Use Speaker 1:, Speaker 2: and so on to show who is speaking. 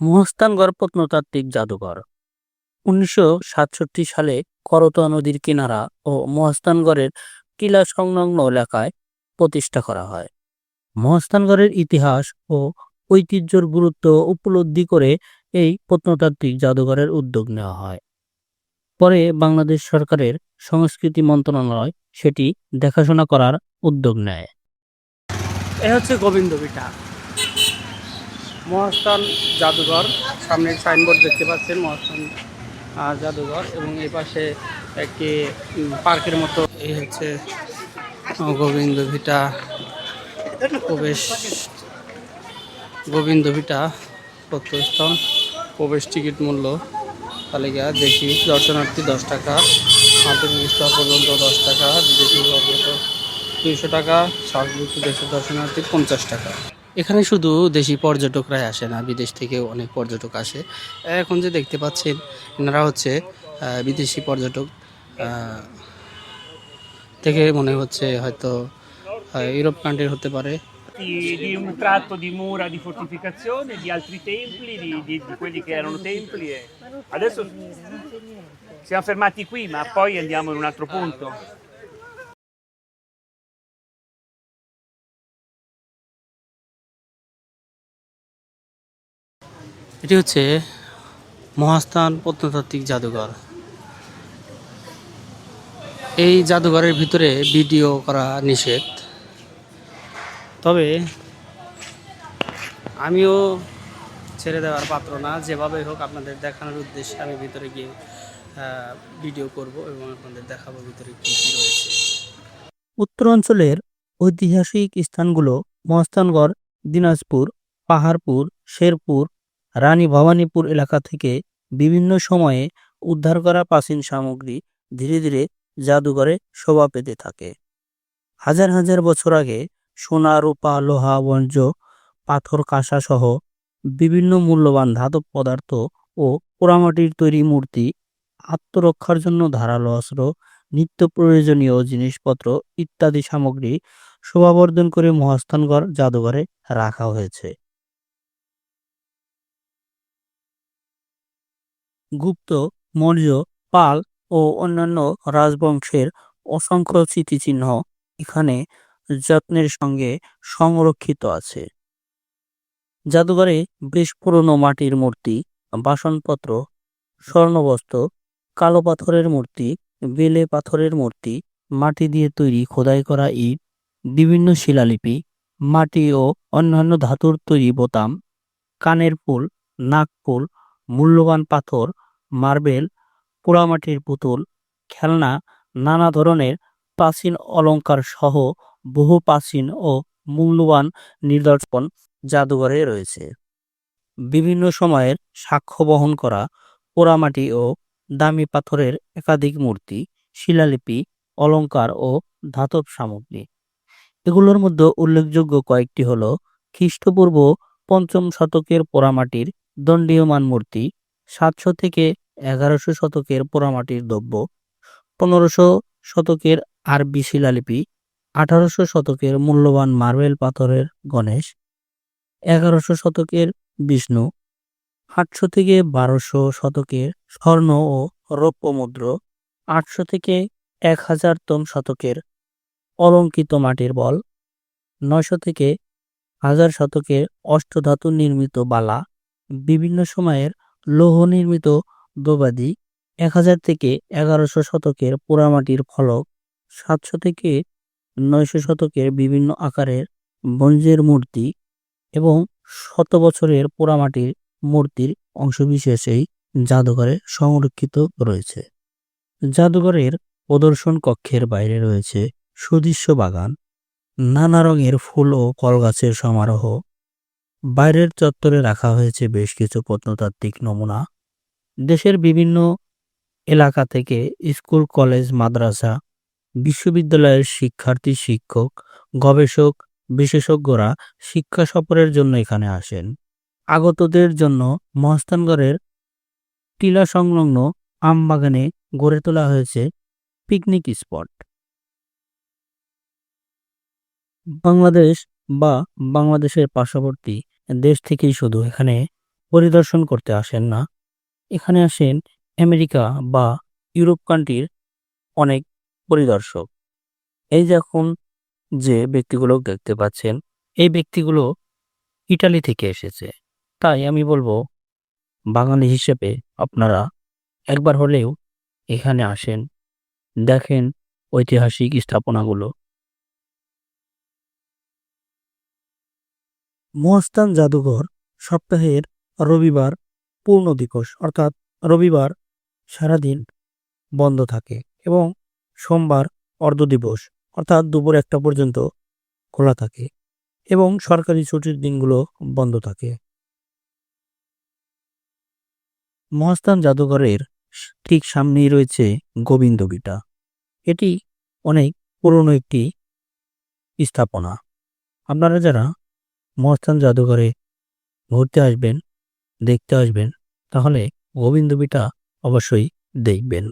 Speaker 1: মহস্তানগড় প্রত্নতাত্ত্বিক জাদুঘর। উনিশশো সাতষট্টি সালে করতোয়া নদীর কিনারা ও মহস্তানগড়ের টিলা সংলগ্ন এলাকায় প্রতিষ্ঠা করা হয়। মহস্তানগড়ের ইতিহাস ও ঐতিহ্যর গুরুত্ব উপলব্ধি করে এই প্রত্নতাত্ত্বিক জাদুঘরের উদ্যোগ নেওয়া হয়। পরে বাংলাদেশ সরকারের সংস্কৃতি মন্ত্রণালয় সেটি দেখাশোনা করার উদ্যোগ নেয়। এ হচ্ছে গোবিন্দবিটা। মহাস্থান জাদুঘর, সামনে সাইনবোর্ড দেখতে পাচ্ছেন, মহাস্থান জাদুঘর এবং এই পাশে একটি পার্কের মতো এই হচ্ছে গোবিন্দ ভিটা প্রবেশ, গোবিন্দ ভিটা প্রত্যস্থান প্রবেশ টিকিট মূল্য তালিকা, দেখি, দর্শনার্থী দশ টাকা, মাধ্যমিক স্তর পর্যন্ত দশ টাকা, বিদেশি দুইশো টাকা সার্বভৌম দেশের দর্শনার্থী পঞ্চাশ টাকা। এখানে শুধু দেশি পর্যটকরাই আসে না বিদেশ থেকেও অনেক পর্যটক আসে এখন যে দেখতে পাচ্ছেন এনারা হচ্ছে বিদেশি পর্যটক থেকে মনে হচ্ছে হয়তো ইউরোপ কান্ট্রির হতে পারে
Speaker 2: di, di un tratto di mura di fortificazione, di altri templi, di, di- di quelli che erano templi. E adesso siamo fermati qui, ma poi andiamo in un altro punto.
Speaker 1: এটি হচ্ছে মহাস্থান প্রত্নতাত্ত্বিক জাদুঘর। এই জাদুঘরের ভিতরে ভিডিও করা নিষেধ। তবে আমিও ছেড়ে দেওয়ার পাত্র না, যেভাবে হোক আপনাদের দেখানোর উদ্দেশ্যে আমি ভিতরে গিয়ে ভিডিও করব এবং আপনাদের দেখাবো ভিতরে কী কী রয়েছে। উত্তরাঞ্চলের ঐতিহাসিক স্থানগুলো মহাস্থানগড়, দিনাজপুর, পাহাড়পুর, শেরপুর রানী ভবানীপুর এলাকা থেকে বিভিন্ন সময়ে উদ্ধার করা প্রাচীন সামগ্রী ধীরে ধীরে জাদুঘরে শোভা পেতে থাকে। হাজার হাজার বছর আগে সোনা, রূপা, লোহা, বর্জ্য, পাথর, কাঁসা সহ বিভিন্ন মূল্যবান ধাতব পদার্থ ও পোড়ামাটির তৈরি মূর্তি, আত্মরক্ষার জন্য ধারালো অস্ত্র, নিত্য প্রয়োজনীয় জিনিসপত্র ইত্যাদি সামগ্রী শোভাবর্ধন করে মহাস্থানগড় জাদুঘরে রাখা হয়েছে। গুপ্ত, মৌর্য, পাল ও অন্যান্য রাজবংশের অসংখ্য স্মৃতিচিহ্ন এখানে যত্নের সঙ্গে সংরক্ষিত আছে। জাদুঘরে বেশ পুরনো মাটির মূর্তি, বাসনপত্র, স্বর্ণবস্ত্র, কালো পাথরের মূর্তি, বেলে পাথরের মূর্তি, মাটি দিয়ে তৈরি খোদাই করা ইট, বিভিন্ন শিলালিপি, মাটি ও অন্যান্য ধাতুর তৈরি বোতাম, কানের ফুল নাকফুল মূল্যবান পাথর, মার্বেল, পোড়ামাটির পুতুল, খেলনা, নানা ধরনের প্রাচীন অলংকার সহ বহু প্রাচীন ও মূল্যবান নিদর্শন জাদুঘরে রয়েছে। বিভিন্ন সময়ের সাক্ষ্য বহন করা পোড়ামাটি ও দামি পাথরের একাধিক মূর্তি, শিলালিপি, অলংকার ও ধাতব সামগ্রী। এগুলোর মধ্যে উল্লেখযোগ্য কয়েকটি হল খ্রিস্টপূর্ব পঞ্চম শতকের পোড়ামাটির দণ্ডীয়মান মূর্তি সাতশো থেকে এগারোশো শতকের পোড়ামাটির দ্রব্য, পনেরোশো শতকের আরবি শিলালিপি, আঠারোশো শতকের মূল্যবান মার্বেল পাথরের গণেশ, এগারোশো শতকের বিষ্ণু, আটশো থেকে বারোশো শতকের স্বর্ণ ও রৌপ্য মুদ্র, আটশো থেকে এক হাজারতম শতকের অলঙ্কিত মাটির বল, নয়শো থেকে হাজার শতকের অষ্টধাতু নির্মিত বালা বিভিন্ন সময়ের লৌহ নির্মিত দ্রব্যাদি এক হাজার থেকে এগারোশো শতকের পোড়ামাটির ফলক, সাতশো থেকে নয়শো শতকের বিভিন্ন আকারের বঞ্জের মূর্তি এবং শত বছরের পোড়ামাটির মূর্তির অংশবিশেষ এই জাদুঘরে সংরক্ষিত রয়েছে। জাদুঘরের প্রদর্শন কক্ষের বাইরে রয়েছে সুদৃশ্য বাগান। নানা রঙের ফুল ও কলগাছের সমারোহ বাইরের চত্বরে রাখা হয়েছে বেশ কিছু প্রত্নতাত্ত্বিক নমুনা। দেশের বিভিন্ন এলাকা থেকে স্কুল, কলেজ, মাদ্রাসা, বিশ্ববিদ্যালয়ের শিক্ষার্থী, শিক্ষক, গবেষক, বিশেষজ্ঞরা শিক্ষা সফরের জন্য এখানে আসেন। আগতদের জন্য মহস্তানগড়ের টিলা সংলগ্ন আমবাগানে গড়ে তোলা হয়েছে পিকনিক স্পট। বাংলাদেশ বা বাংলাদেশের পার্শ্ববর্তী দেশ থেকেই শুধু এখানে পরিদর্শন করতে আসেন না। এখানে আসেন আমেরিকা বা ইউরোপ কান্ট্রির অনেক পরিদর্শক। এই যে এখন যে ব্যক্তিগুলো দেখতে পাচ্ছেন, এই ব্যক্তিগুলো ইটালি থেকে এসেছে। তাই আমি বলব, বাঙালি হিসেবে আপনারা একবার হলেও এখানে আসেন, দেখেন ঐতিহাসিক স্থাপনাগুলো। মহাস্থান জাদুঘর সপ্তাহের রবিবার পূর্ণ দিবস, অর্থাৎ রবিবার সারাদিন বন্ধ থাকে এবং সোমবার অর্ধ দিবস, অর্থাৎ দুপুর একটা পর্যন্ত খোলা থাকে এবং সরকারি ছুটির দিনগুলো বন্ধ থাকে। মহাস্থান জাদুঘরের ঠিক সামনেই রয়েছে গোবিন্দ গোবিন্দগিটা এটি অনেক পুরনো একটি স্থাপনা। আপনারা যারা মহাস্থান জাদুঘরে ঘুরতে আসবেন দেখতে আসবেন তাহলে গোবিন্দবিটা অবশ্যই দেখবেন।